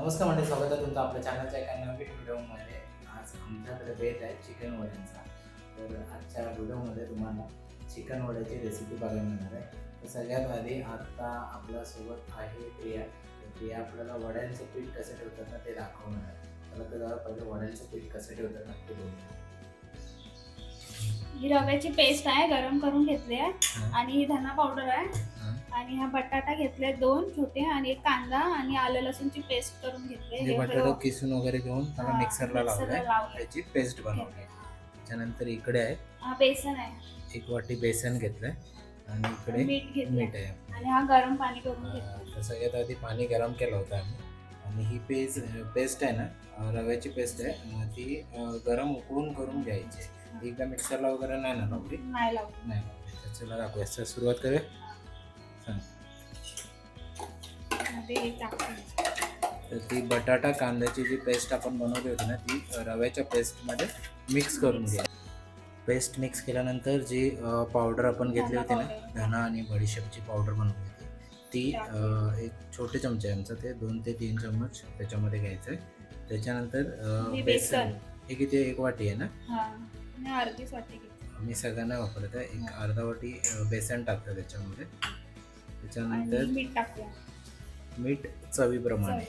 नमस्कार म्हणजे स्वागत आहे तुमचं आपल्या चॅनलच्या एका नवीन व्हिडिओमध्ये आज आमच्याकडे बेत आहे चिकन वड्यांचा. तर आजच्या व्हिडिओमध्ये तुम्हाला चिकन वड्याची रेसिपी बघायला मिळणार आहे. तर सगळ्यात आधी आता आपल्यासोबत आहे प्रिया. प्रिया आपल्याला वड्यांचं पीठ कसं ठेवतात ना ते दाखवणार आहे. तर जरा पहिले वड्यांचं पीठ कसं ठेवतात ना ते बोलतो ही रव्याची पेस्ट आहे गरम करून घेतली आहे. आणि ही धना पावडर आहे. आणि हा बटाटा घेतले दोन छोटे आणि एक कांदा आणि आलं लसूणची पेस्ट करून घेतले. बटाटा किसून वगैरे घेऊन त्याला मिक्सरला लावलंय. त्याची पेस्ट बनवली त्याच्यानंतर इकडे आहे. हा बेसन आहे. एक वाटी बेसन घेतलंय. आणि इकडे मीठ मीठ आहे. आणि हा गरम पाणी करून घेतलं सगळ्यात आधी पाणी गरम केलं होतं आम्ही. आणि ही पेस्ट पेस्ट आहे ना रव्याची पेस्ट आहे. ती गरम उकळून करून घ्यायची एकदा मिक्सरला वगैरे नाही ना लावली? नाही लावलं. नाही लावली. चला दाखवूया. तर सुरुवात करूया. तर ती बटाटा कांद्याची जी पेस्ट आपण बनवली होती ना ती रव्याच्या पेस्टमध्ये मिक्स करून घ्या. पेस्ट मिक्स केल्यानंतर जी पावडर आपण घेतली होती ना. धना आणि बडीशेपची पावडर बनवली होती. ती एक छोटे चमचे आमचं ते दोन ते तीन चम्मच त्याच्यामध्ये घ्यायचं आहे त्याच्यानंतर बेसन. हे किती एक वाटी आहे ना? हा. मी सगळ्यांना वापरत आहे एक अर्धा वाटी बेसन टाकतं त्याच्यामध्ये. त्याच्यानंतर आणि मीठ टाकूया. मीठ चवीप्रमाणे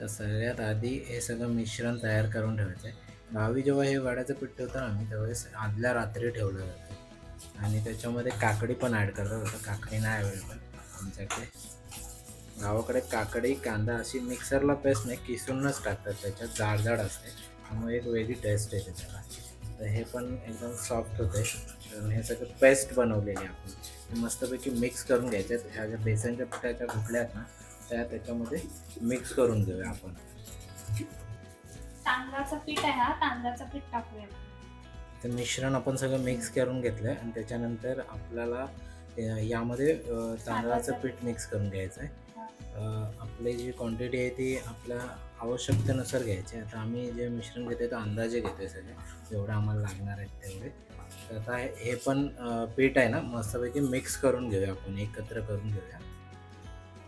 तर सगळ्यात आधी हे सगळं मिश्रण तयार करून ठेवायचं आहे गावी जेव्हा हे वड्याचं पीठ ठेवतो ना आम्ही त्यावेळेस आदल्या रात्री ठेवलं जातं. आणि त्याच्यामध्ये काकडी पण ॲड करतात. आता काकडी नाही अवेलेबल आमच्याकडे गावाकडे काकडी कांदा अशी मिक्सरला पेस्ट नाही किसूनच टाकतात त्याच्यात जाड जाड असते. त्यामुळे एक वेगळी टेस्ट येते त्याला. तर हे पण एकदम सॉफ्ट होते. हे सगळं पेस्ट बनवलेली आहे आपण. मस्तपैकी मिक्स करून घ्यायचे ह्या ज्या बेसनच्या पिठाच्या गुठल्या आहेत ना त्या त्याच्यामध्ये मिक्स करून घेऊया आपण. तांदळाचं पीठ आहे हा. तांदळाचं पीठ टाकूया. ते मिश्रण आपण सगळं मिक्स करून घेतलं आहे आणि त्याच्यानंतर आपल्याला यामध्ये तांदळाचं पीठ मिक्स करून घ्यायचं आहे आपली जी क्वांटिटी आहे ती आपल्या आवश्यकतेनुसार घ्यायची आहे. आता आम्ही जे मिश्रण घेतो ते अंदाजे घेतो आहे सगळे. जेवढे आम्हाला लागणार आहेत तेवढे. तर आता हे पण पीठ आहे ना मस्तपैकी मिक्स करून घेऊया आपण एकत्र करून घेऊया.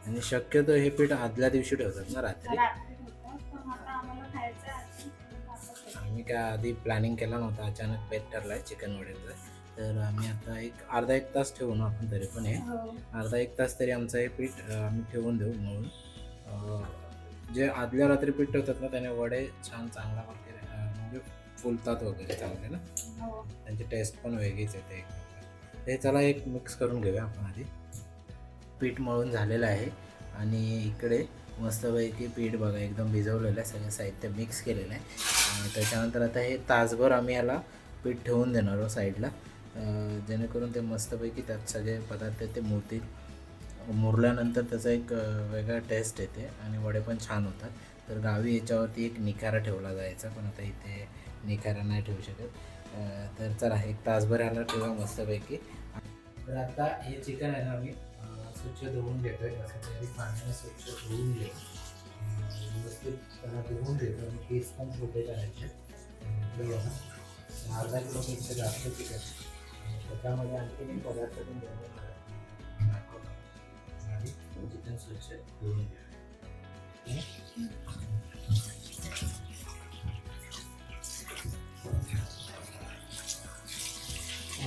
आणि शक्यतो हे पीठ आदल्या दिवशी ठेवतात ना रात्री. आम्ही काय आधी प्लॅनिंग केला नव्हता अचानक बेत ठरला आहे चिकन वड्याचं. तर आम्ही आता एक अर्धा एक तास ठेवू ना आपण तरी पण हे. हो. अर्धा एक तास तरी आमचं हे पीठ आम्ही ठेवून देऊ म्हणून. जे आदल्या रात्री पीठ ठेवतात ना त्याने वडे छान चांगला फुलतात वगैरे चांगले ना? हो. त्यांची टेस्ट पण वेगळीच येते. हे चला एक मिक्स करून घेऊया आपण आधी. पीठ मळून झालेलं आहे. आणि इकडे मस्तपैकी पीठ बघा एकदम भिजवलेलं आहे. सगळं साहित्य मिक्स केलेलं आहे. त्याच्यानंतर आता हे तासभर आम्ही याला पीठ ठेवून देणार आहोत साईडला. जेणेकरून ते मस्तपैकी त्यात सगळे पदार्थ ते मुरतील. मुरल्यानंतर त्याचा एक वेगळा टेस्ट येते आणि वडे पण छान होतात. तर गावी याच्यावरती एक निखारा ठेवला जायचा पण आता इथे निखारा नाही ठेवू शकत. तर चला एक तासभर ह्याला ठेवा मस्तपैकी. तर आता हे चिकन आहे ना मी स्वच्छ धुवून घेतोय. कसं पाण्याने स्वच्छ धुवून घेतो व्यवस्थित त्याला धुवून घेतो आणि केस पण छोटे करायचे. अं, इकडे बघा. अर्धा किलोपेक्षा जास्त चिकन त्याच्यामध्ये आणखी मी पदार्थ पण बनवणार आणि चिकन स्वच्छ धुवून घ्या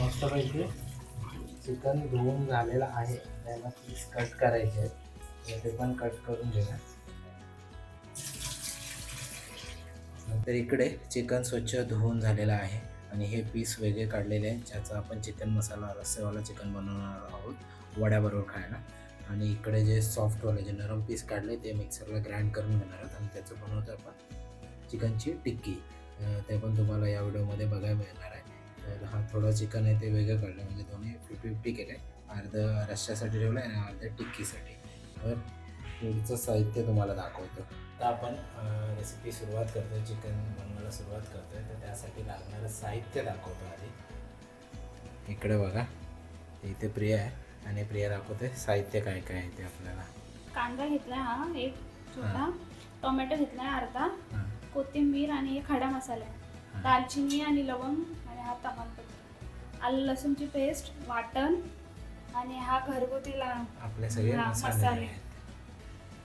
मस्तपैकी चिकन धुवून झालेलं आहे. त्याला पीस कट करायचे आहेत. ते पण कट करून घेणार नंतर इकडे चिकन स्वच्छ धुवून झालेलं आहे. आणि हे पीस वेगळे काढलेले आहे ज्याचा आपण चिकन मसाला रस्सेवाला चिकन बनवणार आहोत वड्याबरोबर खायला. आणि इकडे जे सॉफ्टवाले जे नरम पीस काढले ते मिक्सरला ग्राइंड करून घेणार आहोत. आणि त्याचं बनवतो आपण चिकनची टिक्की. ते पण तुम्हाला या व्हिडिओमध्ये बघायला मिळणार आहे. तर हा थोडं चिकन आहे ते वेगळं काढलं. म्हणजे दोन्ही फिफ्टी फिफ्टी केलं आहे अर्धं रश्श्यासाठी ठेवलं आहे आणि अर्धं टिक्कीसाठी. तर पुढचं साहित्य तुम्हाला दाखवतो. तर आपण रेसिपी सुरुवात करतो चिकन बनवायला सुरुवात करतोय. तर त्यासाठी लागणारं साहित्य दाखवतो आधी. इकडे बघा. इथे प्रिया आहे. आणि प्रिया दाखवते साहित्य काय काय आहे ते आपल्याला. कांदा घेतलाय हा एक छोटा. टोमॅटो घेतलाय अर्धा. कोथिंबीर आणि खडा मसाला. दालचिनी आणि लवंग. तमालपत्र आलं लसूणची पेस्ट वाटण आणि हा घरगुती ला आपले सगळे हा, मसाले मसाले. आहेत.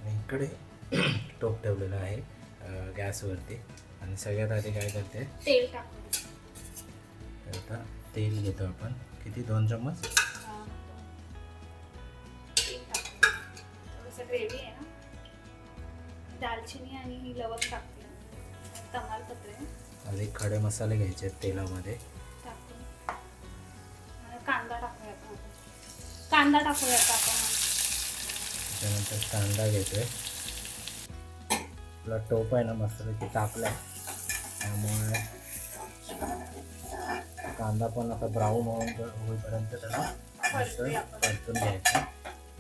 आणि इकडे टोप ठेवलेला आहे अं, गॅसवरती. आणि सगळ्यात आधी काय करते? तेल टाकून. तर आता तेल घेतो आपण. किती? दोन चम्मच? हा. तेल टाकून. थोडंसं ग्रेव्ही आहे ना. दालचिनी आणि ही लवंग टाकते. तमालपत्र आहे. आधी खडे मसाले घ्यायचे आहेत तेलामध्ये. कांदा टाकूया आपण आता. कांदा त्याच्यानंतर घेतोय आपला टोप आहे ना मस्तपैकी तापला त्यामुळे कांदा पण आता ब्राऊन होऊन होईपर्यंत त्याला मस्त. परतून घ्यायचा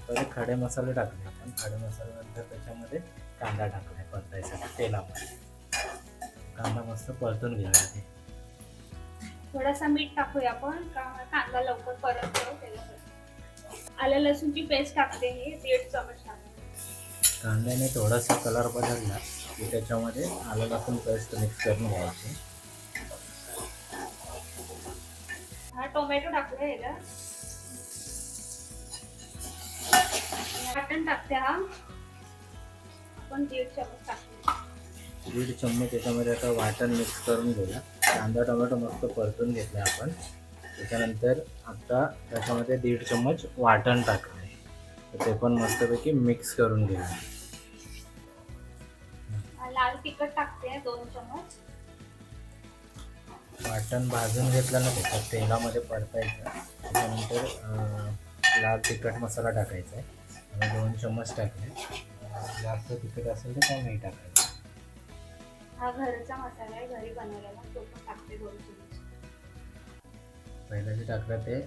पहिले खडे मसाले टाकले आपण खडे मसाल्यानंतर त्याच्यामध्ये कांदा टाकलाय परतायसाठी तेलामध्ये कांदा मस्त परतून घ्यायला. थोडासा मीठ टाकूया आपण कांदा लवकर परततो त्याच्यासाठी. आलं लसूणची पेस्ट टाकते ही दीड चमच. टाकते कांद्याने थोडासा कलर बदलला की त्याच्यामध्ये आलं लसूण पेस्ट मिक्स करून घ्यायची. हा टोमॅटो टाकूया ह्याला वाटण टाकते हा. आपण दीड चमच टाकते दीड चम्मच याच्यामध्ये आता वाटण मिक्स करून घेऊया. कांदा टोमॅटो मस्त परतून घेतला आपण. त्याच्यानंतर आता त्याच्यामध्ये दीड चम्मच वाटण टाकलं तर ते पण मस्तपैकी मिक्स करून घेऊया हा, लाल तिखट टाकते दोन चमच वाटण भाजून घेतलं ना त्याच्यात तेलामध्ये परतायचं. त्याच्यानंतर लाल तिखट मसाला टाकायचा आहे. दोन चम्मच टाकले. जास्त तिखट असेल तर कमी टाकायचं. हा घरचा मसाला आहे घरी बनवलेला तो पण टाकते दोन चमच पहिलं जे टाकलं ते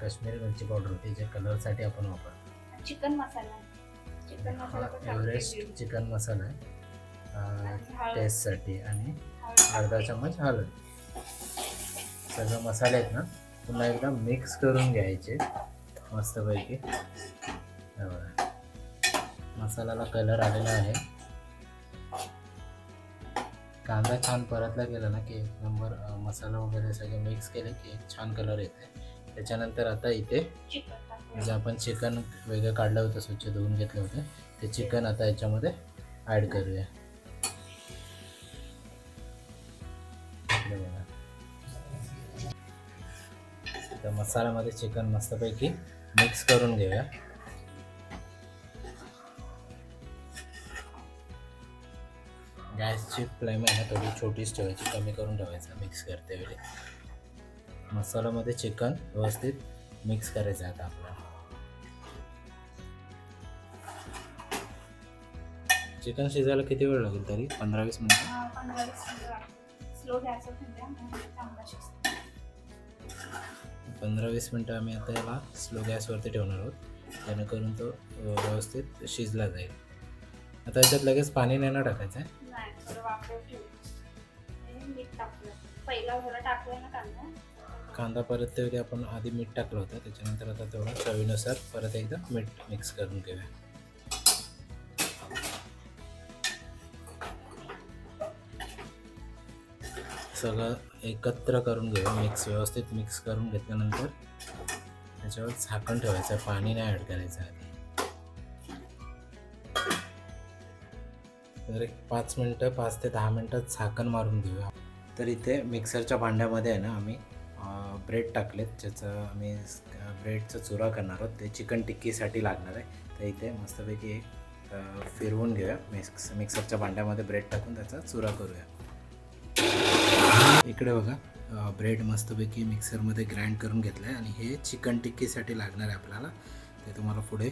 काश्मीरी मिरची पावडर होती जे कलरसाठी आपण वापरतो. चिकन मसाला. चिकन मसाला पण हा टाकते एव्हरेस्ट. चिकन मसाला आहे. आणि हळद. टेस्टसाठी आणि हळद अर्धा टाकते. चम्मच हळद. सगळं मसाले आहेत ना पुन्हा एकदा मिक्स करून घ्यायचे मस्तपैकी. हे बघा. मसाल्याला कलर आलेला आहे. कांदा छान परतला गेला ना की एक नंबर मसाला वगैरे सगळे मिक्स केले की एक छान कलर येते त्याच्यानंतर आता इथे चिकन. टाकूया जे आपण चिकन वेगळं काढलं होतं स्वच्छ धुवून घेतलं होतं ते चिकन आता याच्यामध्ये ॲड करूया. तर मसाल्यामध्ये चिकन मस्तपैकी मिक्स करून घेऊया. गॅसची फ्लेम आहे ना थोडी छोटीच ठेवायची कमी करून ठेवायचं मिक्स करते वेळी. मसाल्यामध्ये चिकन व्यवस्थित मिक्स करायचं आहे आता आपल्याला. चिकन शिजायला किती वेळ लागेल तरी? पंधरा वीस मिनिटं पंधरा वीस मिनिटं आम्ही आता याला स्लो गॅसवरती ठेवणार आहोत. जेणेकरून तो व्यवस्थित शिजला जाईल. आता याच्यात लगेच पाणी नाही ना टाकायचं आहे? नाही थोडं वाफवून ठेवू. मीठ पहिला थोडा ना कांदा? कांदा परत तेवढे आपण आधी मीठ टाकलं होतं त्याच्यानंतर आता तेवढा चवीनुसार परत एकदा मीठ मिक्स करून घेऊया. सगळं एकत्र करून घेऊया मिक्स व्यवस्थित मिक्स करून घेतल्यानंतर त्याच्यावर झाकण ठेवायचं पाणी नाही ॲड करायचं आधी. तर एक पाच मिनटं पाच ते दहा मिनटं झाकण मारून घेऊया. तर इथे मिक्सरच्या भांड्यामध्ये आहे ना आम्ही ब्रेड टाकलेत ज्याचं आम्ही ब्रेडचा चुरा करणार आहोत. ते चिकन टिक्कीसाठी लागणार आहे. तर इथे मस्तपैकी एक फिरवून घेऊया. मिक्स मिक्सरच्या भांड्यामध्ये ब्रेड टाकून त्याचा चुरा करूया. इकडे बघा ब्रेड मस्तपैकी मिक्सरमध्ये ग्राइंड करून घेतलं आहे आणि हे चिकन टिक्कीसाठी लागणार आहे आपल्याला. ते तुम्हाला पुढे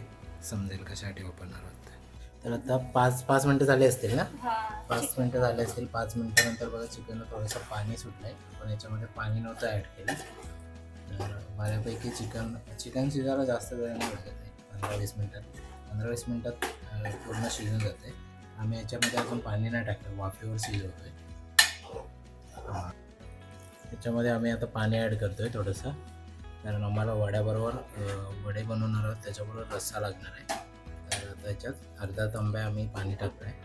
समजेल कशासाठी वापरणार आहोत. तर आता पाच पाच मिनटं झाली असतील ना? पाच मिनटं झाले असतील पाच मिनटानंतर बघा चिकनला थोडंसं पाणी सुटलं आहे पण याच्यामध्ये पाणी नव्हतं ॲड केलं. तर बऱ्यापैकी चिकन चिकन शिजायला जास्त वेळ नाही लागत आहे. पंधरा वीस मिनटात. पंधरा वीस मिनटात पूर्ण शिजून जाते. आम्ही याच्यामध्ये अजून पाणी नाही टाकलं वाफेवर शिजवतोय. हां त्याच्यामध्ये आम्ही आता पाणी ॲड करतोय थोडंसं. कारण आम्हाला वड्याबरोबर वडे बनवणार आहोत त्याच्याबरोबर रस्सा लागणार आहे. त्याच्यात अर्धा तांब्या आम्ही पाणी टाकतो आहे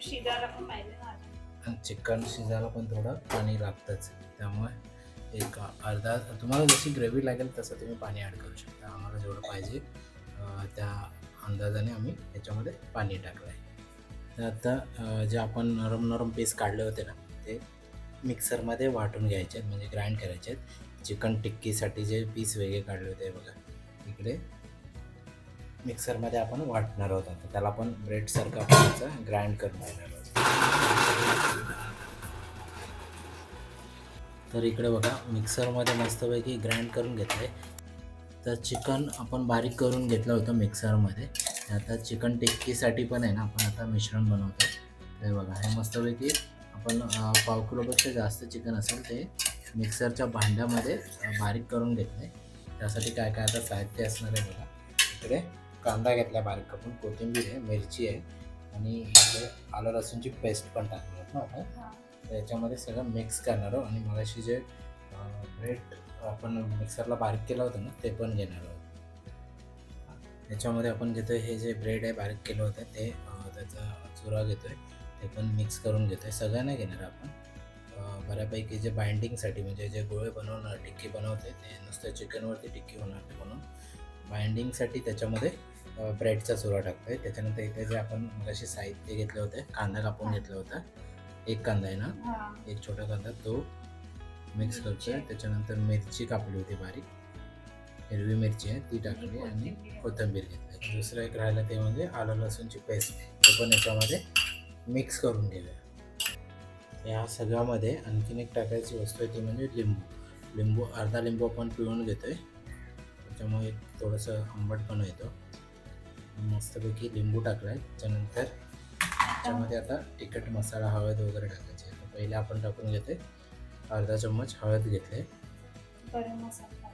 शिजायला पण पाहिजे ना अजून. आणि चिकन शिजायला पण थोडं पाणी लागतंच. त्यामुळे एक अर्धा तुम्हाला जशी ग्रेव्ही लागेल तसं तुम्ही पाणी ॲड करू शकता. आम्हाला जेवढं पाहिजे त्या अंदाजाने आम्ही याच्यामध्ये पाणी टाकलं आहे तर आता जे आपण नरम नरम पीस काढले होते ना ते मिक्सरमध्ये वाटून घ्यायचे आहेत म्हणजे ग्राइंड करायचे आहेत. चिकन टिक्कीसाठी जे पीस वेगळे काढले होते बघा. इकडे मिक्सरमध्ये आपण वाटणार आहोत आता. त्याला आपण ब्रेडसारखं आपण त्याचं ग्राइंड करून घेणार आहोत. तर इकडे बघा मिक्सरमध्ये मस्तपैकी ग्राइंड करून घेतलं आहे तर चिकन आपण बारीक करून घेतलं होतं मिक्सरमध्ये. आता चिकन टिक्कीसाठी पण आहे ना आपण आता मिश्रण बनवतो हे बघा हे मस्तपैकी आपण पाव किलोपेक्षा जास्त चिकन असेल ते मिक्सरच्या भांड्यामध्ये बारीक करून घेतलं आहे त्यासाठी काय काय आता साहित्य असणार आहे बघा. इकडे कांदा घेतला बारीक कापून कोथिंबीर आहे मिरची आहे आणि इकडे आलं लसूणची पेस्ट पण टाकली आहे ना आपण. त्याच्यामध्ये सगळं मिक्स करणार आहोत आणि मगाशी जे ब्रेड आपण मिक्सरला बारीक केलं होतं ना ते पण घेणार आहोत. त्याच्यामध्ये आपण घेतोय हे जे ब्रेड आहे बारीक केलं होतं ते त्याचा चुरा घेतोय ते पण मिक्स करून घेतोय सगळं नाही घेणार आपण. बऱ्यापैकी जे बाइंडिंगसाठी म्हणजे जे गोळे बनवणार टिक्की बनवते ते नुसतं चिकनवरती टिक्की होणार ते म्हणून. बाइंडिंगसाठी त्याच्यामध्ये ब्रेडचा चुरा टाकतोय. त्याच्यानंतर इथे जे आपण मगाशी साहित्य घेतलं होतं कांदा कापून घेतला होता. एक कांदा आहे ना. एक छोटा कांदा तो मिक्स करतोय. त्याच्यानंतर मिरची कापली होती बारीक. हिरवी मिरची आहे ती टाकली आणि कोथिंबीर. घेतली. दुसरं एक राहिलं ते म्हणजे आलं लसूणची पेस्ट. ते पण याच्यामध्ये मिक्स करून घेऊया. या सगळ्यामध्ये आणखीन एक टाकायची वस्तू आहे ती म्हणजे लिंबू. लिंबू अर्धा लिंबू आपण पिळून घेतोय. त्याच्यामुळे एक थोडंसं आंबटपणा येतो. मस्तपैकी लिंबू टाकला आहे त्याच्यानंतर त्याच्यामध्ये आता तिखट मसाला हळद वगैरे टाकायचे. पहिले आपण टाकून घेते. अर्धा चम्मच हळद घेतले. गरम मसाला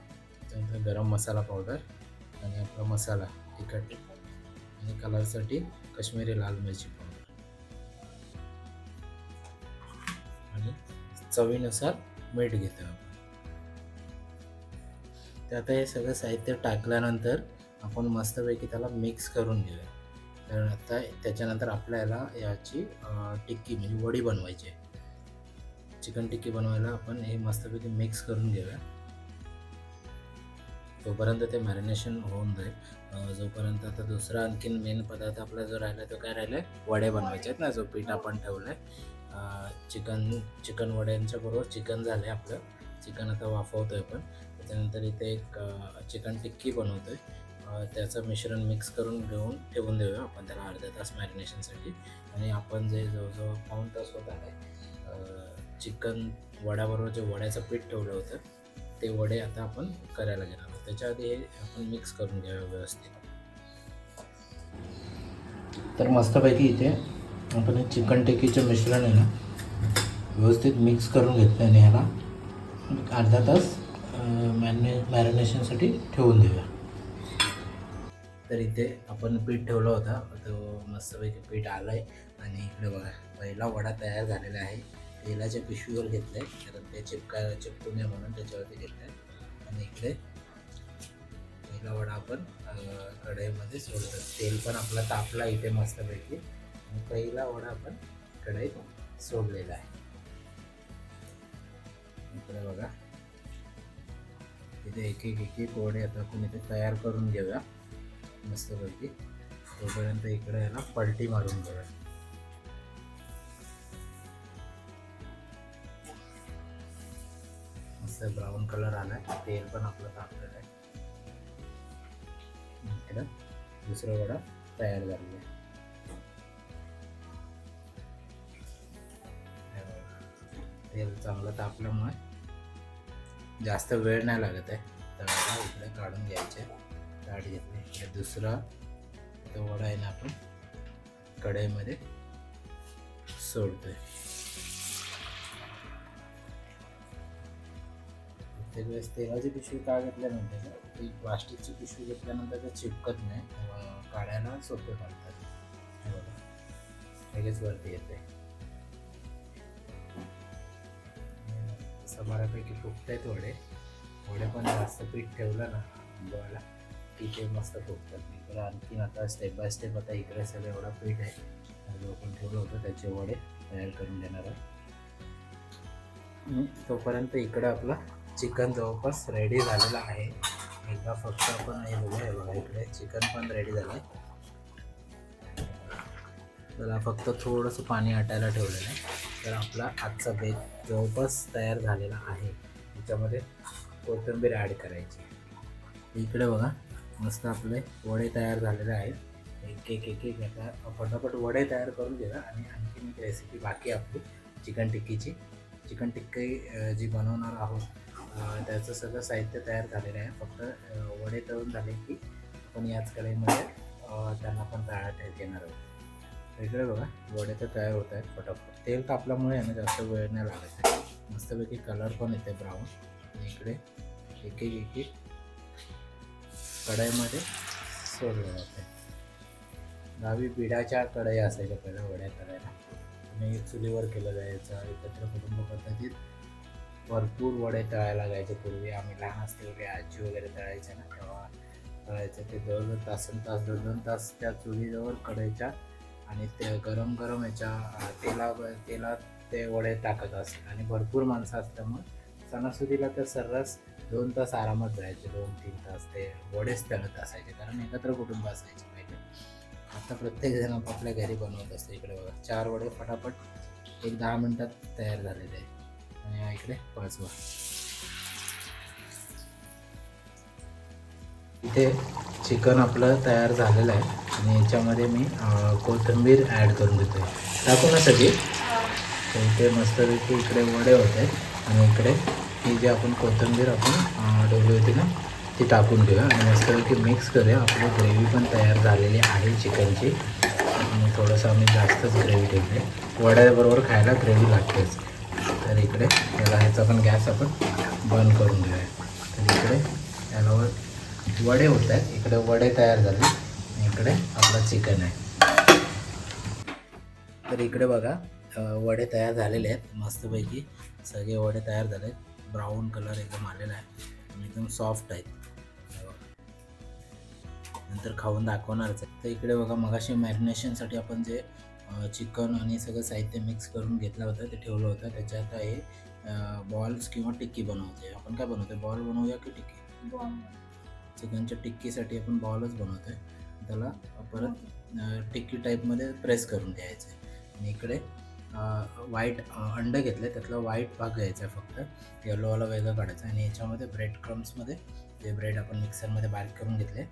त्यानंतर गरम मसाला पावडर आणि आपला मसाला तिखट. आणि कलरसाठी काश्मीरी लाल मिरची पावडर. आणि चवीनुसार मीठ घेतो आपण. ते आता हे सगळं साहित्य टाकल्यानंतर आपण मस्तपैकी त्याला मिक्स करून घेऊया. तर आता त्याच्यानंतर आपल्याला याची टिक्की म्हणजे वडी बनवायची आहे. चिकन टिक्की बनवायला आपण हे मस्तपैकी मिक्स करून घेऊया. तोपर्यंत ते मॅरिनेशन होऊन जाईल. जोपर्यंत आता दुसरा आणखीन मेन पदार्थ आपला जो राहिला तो काय राहिला वडे बनवायचे आहेत ना जो पीठ आपण ठेवलं आहे चिकन चिकन वड्यांच्या बरोबर चिकन झालं आहे आपलं. चिकन आता वाफवतो आहे आपण. त्याच्यानंतर इथे एक चिकन टिक्की बनवतो आहे त्याचं मिश्रण मिक्स करून घेऊन ठेवून देऊया. आपण त्याला अर्धा तास मॅरिनेशनसाठी आणि आपण जे जवळजवळ पाऊण तास होत आहे चिकन वड्याबरोबर जे वड्याचं पीठ ठेवलं होतं ते वडे आता आपण करायला घेणार आहोत. त्याच्या आधी हे आपण मिक्स करून घ्यावं व्यवस्थित. तर मस्तपैकी इथे आपण हे चिकन टिक्कीचं मिश्रण आहे ना व्यवस्थित मिक्स करून घेतलं आणि ह्याला अर्धा तास मॅरिने मॅरिनेशनसाठी ठेवून देऊया. तर इथे आपण पीठ ठेवलं होता. तो मस्तपैकी पीठ आलं आहे आणि इकडे बघा पहिला वडा तयार झालेला आहे. तेलाच्या पिशवीवर घेतलं आहे कारण ते चिपका चिपकू नये म्हणून त्याच्यावरती घेतलं आहे आणि इकडे पहिला वडा आपण कढईमध्ये सोडतो तेल पण आपला तापला इथे मस्तपैकी. आणि पहिला वडा आपण कढईत सोडलेला आहे. इकडे बघा. इथे एक एक एक एक वडे आता आपण इथे तयार करून घेऊया. मस्तपैकी. तोपर्यंत इकडे याला पलटी मारून बघा. मस्त ब्राऊन कलर आलाय. तेल पण आपलं तापलेलं आहे. इकडं दुसरा वडा तयार झालेला आहे. तेल चांगलं तापल्यामुळे जास्त वेळ नाही लागत आहे. तर इकडे काढून घ्यायचे. ताट नाही. इकडे दुसरा तो वडा आपण कढईमध्ये सोडतोय. प्रत्येक वेळेस तेलाची पिशवी का घेतल्यानंतर ती प्लास्टिकची पिशवी घेतल्यानंतर ते चिपकत नाही. काढायला सोपे पडतात. लगेच वरती येते समारापैकी बऱ्यापैकी थोडे. थोडे पण जास्त पीठ ठेवलं ना गोळ्याला की मस्त फुगतात इकडे आणखीन आता स्टेप बाय स्टेप आता इकडे सगळं एवढा पीठ आहे जो आपण ठेवलं होतं त्याचे वडे तयार करून देणार आहे. तोपर्यंत इकडे आपला चिकन जवळपास रेडी झालेला आहे. एकदा फक्त आपण हे बघूया बघा इकडे चिकन पण रेडी झालं आहे त्याला फक्त थोडंसं पाणी आटायला ठेवलेलं आहे. तर आपला आजचा बेत जवळपास तयार झालेला आहे. त्याच्यामध्ये कोथिंबीर ॲड करायची. इकडे बघा. मस्त आपले वडे तयार झालेले आहेत. एक एक एक एक आता फटाफट वडे तयार करून घेऊया आणि आणखीन एक रेसिपी बाकी आपली चिकन टिक्कीची. चिकन टिक्की जी बनवणार आहोत त्याचं सगळं साहित्य तयार झालेलं आहे. फक्त वडे तळून झाले की आपण याच कढईमध्ये त्यांना पण तयार घेणार आहोत. तर बघा वडे तर तयार होत आहेत फटाफट. तेल तापल्यामुळे आहे ना जास्त वेळ नाही लागत आहे. मस्तपैकी कलर पण येते ब्राऊन इकडे एक एक एक एक कढईमध्ये सोडलं जाते. दहावी पिढाच्या कढई असायच्या पहिल्या वड्या करायला. आणि चुलीवर केलं जायचं. एकत्र कुटुंब पद्धतीत भरपूर वडे तळायला लागायचे. पूर्वी आम्ही लहान असते वगैरे आजी वगैरे तळायच्या ना तेव्हा तळायचं. ते जवळजवळ तासन तास दोन दोन तास त्या चुलीजवळ कढईच्या आणि ते गरम गरम याच्या तेला तेलात ते वडे टाकत असते आणि भरपूर माणसं असल्यामुळे सणासुदीला तर सर्रास दोन तास आरामात जायचे दोन तीन तास ते वडेच तळत असायचे. कारण एकत्र कुटुंब असायचे पहिले. आता प्रत्येक जण आपापल्या घरी बनवत असते. इकडे बघा चार वडे फटाफट एक दहा मिनिटात तयार झालेले आहे आणि हा इकडे पाचवा. इथे चिकन आपलं तयार झालेलं आहे. आणि याच्यामध्ये मी कोथिंबीर ॲड करून देतो आहे टाकू ना सगळी? तर इथे मस्तपैकी इकडे वडे होत. आणि इकडे ही जी आपण कोथिंबीर आपण अं, होती ना ती टाकून घेऊया. आणि मस्तपैकी मिक्स करूया. आपली ग्रेव्ही पण तयार झालेली आहे चिकनची आणि थोडंसं आम्ही जास्तच ग्रेव्ही ठेवली वड्याबरोबर खायला ग्रेव्ही लागतेच. तर इकडे याला ह्याचा पण गॅस आपण बंद करून घेऊया. तर इकडे याला वडे होत आहेत. इकडे वडे तयार झाले. इकडे आपलं चिकन आहे. तर इकडे बघा वडे तयार झालेले आहेत. मस्तपैकी सगळे वडे तयार झाले आहेत ब्राऊन कलर एकदम आलेला आहे. एकदम सॉफ्ट आहेत. नंतर खाऊन दाखवणारच आहे. तर इकडे बघा मगाशी मॅरिनेशनसाठी आपण जे चिकन आणि सगळं साहित्य मिक्स करून घेतलं होतं ते ठेवलं होतं. त्याच्यात हे बॉल्स किंवा टिक्की बनवते आपण काय बनवतो बॉल बनवूया की टिक्की? चिकनच्या टिक्कीसाठी आपण बॉलच बनवतो आहे त्याला परत टिक्की टाईपमध्ये प्रेस करून द्यायचं आहे आणि इकडे व्हाईट अंडं घेतलं आहे त्यातला व्हाईट भाग घ्यायचा आहे फक्त. येलोवाला वेगळं काढायचं आणि याच्यामध्ये ब्रेड क्रम्समध्ये ते ब्रेड आपण मिक्सरमध्ये बारीक करून घेतले.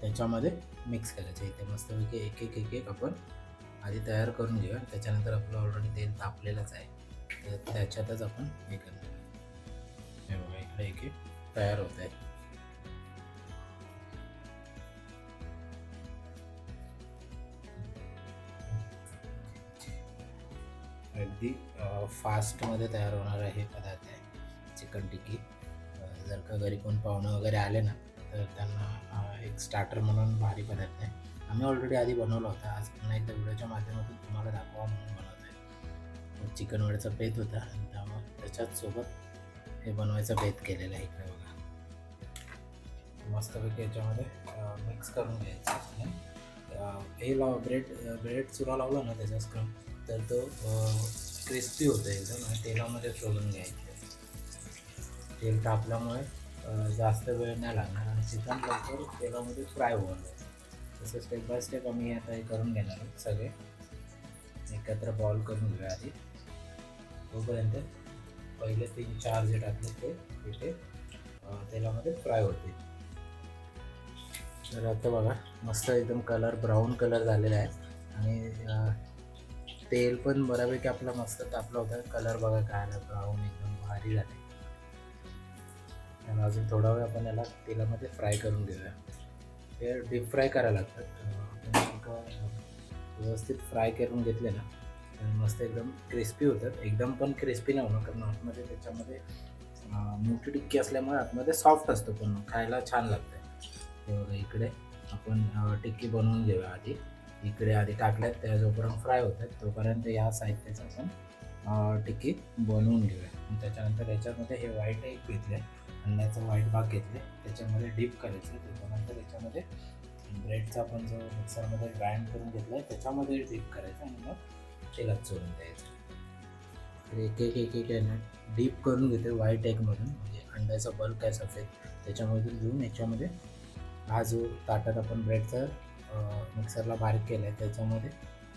त्याच्यामध्ये मिक्स करायचे इथे मस्तपैकी एक एक एक एक आपण आधी तयार करून घेऊया. त्याच्यानंतर आपलं ऑलरेडी तेल तापलेलंच आहे. तर त्याच्यातच आपण हे करणार हे बघा इकडे एक एक तयार होत आहे. अगदी फास्टमध्ये तयार होणारा हे पदार्थ आहे. चिकन टिक्की. जर का घरी कोण पाहुणं वगैरे आले ना तर त्यांना एक स्टार्टर म्हणून भारी पदार्थ आहे. आम्ही ऑलरेडी आधी बनवलं होतं. आज पुन्हा एकदा व्हिडिओच्या माध्यमातून तुम्हाला दाखवा म्हणून बनवतो आहे. चिकन वड्याचा बेत होता आणि त्यामुळे त्याच्याच सोबत हे बनवायचा बेत केलेला आहे इकडे बघा. मस्तपैकी याच्यामध्ये मिक्स करून घ्यायचं हे लाव ब्रेड ब्रेड चुरा लावला ना त्याच्या स्क्रम तर तो क्रिस्पी होतो एकदम आणि तेलामध्ये सोडून घ्यायचं. तेल तापल्यामुळे जास्त वेळ नाही लागणार आणि चिकन लवकर तेलामध्ये फ्राय होऊन जाईल. तसं स्टेप बाय स्टेप आम्ही आता हे करून घेणार आहोत सगळे. एकत्र बॉल करून घेऊया आधी. तोपर्यंत पहिले तीन चार जे टाकले ते तिथे तेलामध्ये फ्राय होतील. तर आता बघा मस्त एकदम कलर ब्राऊन कलर झालेला आहे. आणि तेल पण बऱ्यापैकी आपला मस्त तापला होता. कलर बघा काय आला. ब्राऊन एकदम भारी झाले आणि अजून थोडा वेळ आपण याला तेलामध्ये फ्राय करून घेऊया. ते डीप फ्राय करायला लागतात. आपण व्यवस्थित फ्राय करून घेतले ना तर मस्त एकदम क्रिस्पी होतात. एकदम पण क्रिस्पी नाही होणार कारण आतमध्ये त्याच्यामध्ये मोठी टिक्की असल्यामुळे आतमध्ये सॉफ्ट असतो पण खायला छान लागतं तर इकडे आपण टिक्की बनवून घेऊया आधी. इकडे आधी टाकल्यात त्या जोपर्यंत फ्राय होतात. तोपर्यंत या साहित्याचं आपण टिक्की बनवून घेऊया. त्याच्यानंतर याच्यामध्ये हे व्हाईट एक घेतलं अंड्याचं व्हाईट भाग घेतले त्याच्यामध्ये डीप करायचं. त्याच्यानंतर याच्यामध्ये ब्रेडचा आपण जो मिक्सरमध्ये ग्राइंड करून घेतला आहे त्याच्यामध्ये डीप करायचं आणि मग तेलात सोडून द्यायचं. एक एक एक एक आहे ना डीप करून घेते व्हाईट एगमधून म्हणजे अंड्याचा बल्क आहे सफेद त्याच्यामधून घेऊन याच्यामध्ये हा जो ताटात आपण ब्रेडचा मिक्सरला बारीक केलं आहे त्याच्यामध्ये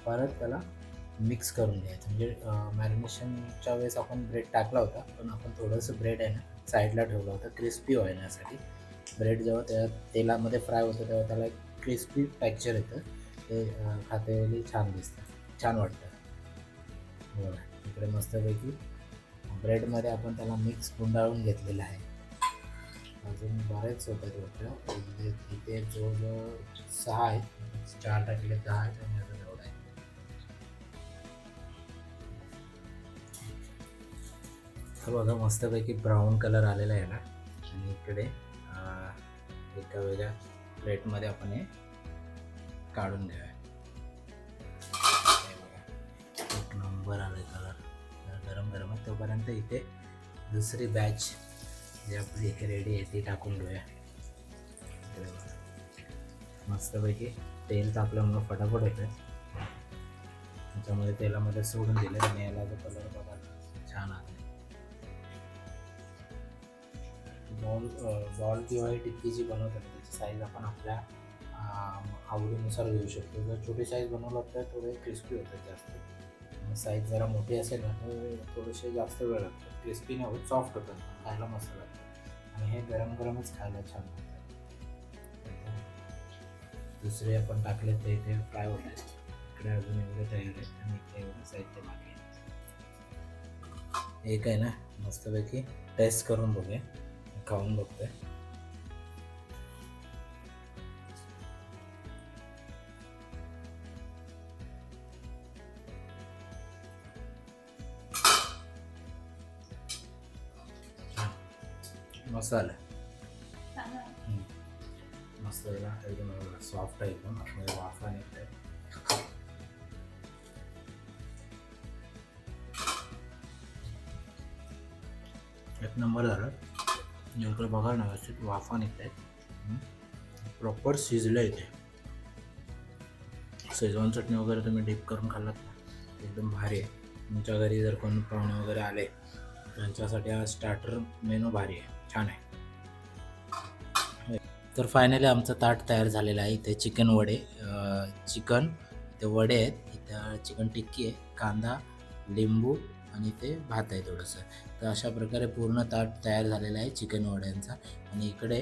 परत त्याला मिक्स करून घ्यायचं. म्हणजे मॅरिनेशनच्या वेळेस आपण ब्रेड टाकला होता पण आपण थोडंसं ब्रेड आहे ना साईडला ठेवलं होतं क्रिस्पी होण्यासाठी ब्रेड जेव्हा त्या तेलामध्ये फ्राय होतं तेव्हा त्याला एक क्रिस्पी टेक्चर येतं. ते अं, खातेवेळी छान दिसतं. छान वाटतं. बरं इकडे मस्तपैकी ब्रेडमध्ये आपण त्याला मिक्स गुंडाळून घेतलेलं आहे. अजून बरेच होतात वाटतं इथे इथे जवळजवळ सहा आहेत. चार टाकले दहा आहेत आणि अजून एवढा आहे. तर बघा मस्तपैकी ब्राऊन कलर आलेला आहे ना. आणि इकडे एका वेगळ्या प्लेटमध्ये आपण हे काढून घेऊया एक नंबर आले कलर. गरम गरम आहे. तोपर्यंत इथे दुसरी बॅच जी आपली रेडी आहे ती टाकून घेऊया मस्तपैकी तेल तापल्यामुळं फटाफट होतं त्याच्यामध्ये तेलामध्ये सोडून दिलं आणि याला जो कलर बघा छान आला बॉल बॉल किंवा टिक्की जी बनवतात त्याची साईज आपण आपल्या आवडीनुसार घेऊ शकतो. जर छोटी साईज बनवलं तर थोडे क्रिस्पी होतात जास्त. साईज जरा मोठी असेल ना तर थोडेसे जास्त वेळ लागतो क्रिस्पी नाही होत सॉफ्ट होतं. खायला मस्त लागतं. आणि हे गरम गरमच खायला छान लागतं. दुसरे आपण टाकले ते इथे फ्राय होत आहेत. इकडे अजून एवढे तयार आहेत आणि इकडे एवढं साहित्य बाकी आहे. एक आहे ना मस्तपैकी टेस्ट करून बघूया. खाऊन बघतोय. मस्त आलं. मस्त आहे ना एकदम सॉफ्ट आहे एकदम आतमध्ये वाफा निघत आहे एक नंबर झालं जेवढं बघा ना व्यवस्थित वाफा निघत आहेत प्रॉपर शिजलं आहे ते शेजवान चटणी वगैरे तुम्ही डीप करून खाल्लात एकदम भारी आहे तुमच्या घरी जर कोणी पाहुणे वगैरे आले त्यांच्यासाठी हा स्टार्टर मेनू भारी आहे छान आहे. तर फायनली आमचं ताट तयार झालेलं आहे. इथे चिकन वडे चिकन ते वडे आहेत इथं चिकन टिक्की आहे कांदा लिंबू आणि ते भात आहे थोडंसं. तर अशा प्रकारे पूर्ण ताट तयार झालेलं आहे चिकन वड्यांचा. आणि इकडे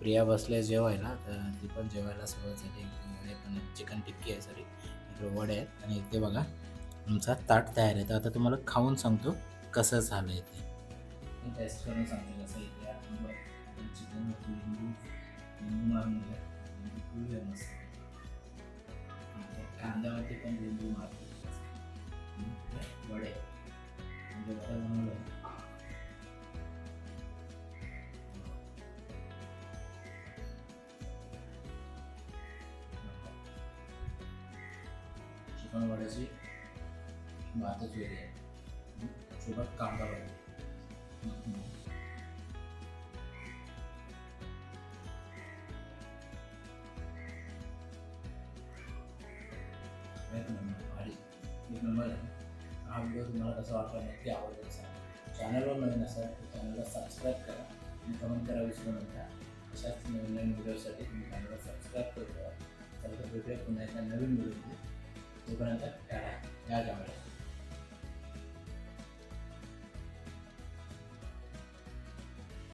प्रिया बसल्या जेवायला. तर ती पण जेवायला सुरुवात झाली. वडे पण चिकन टिक्की आहे सॉरी इकडे वडे आहेत. आणि इथे बघा आमचा ताट तयार आहे. तर आता तुम्हाला खाऊन सांगतो कसं झालं आहे ते. टेस्ट करून सांगतो कसं इथे चिकन लिंबू लिंबू मारून घ्या लिंबू पिळूया मस्त कांद्यावरती पण लिंबू मारतो वडे. म्हणजे वडे बनवलं. चिकन वड्याची भातच वेगळी आहे. सोबत कांदा वडे. एक नंबर आहे. हा व्हिडिओ तुम्हाला कसा वाटला नक्की आवडला असेल चॅनलवर नवीन असाल तर चॅनलला सबस्क्राईब करा. आणि कमेंट करा विसरू नका अशाच नवीन नवीन व्हिडिओसाठी तुम्ही चॅनलला सबस्क्राईब करू द्या तर भेटूया पुन्हा एकदा नवीन व्हिडिओमध्ये तोपर्यंत टाळा या कॅमेरा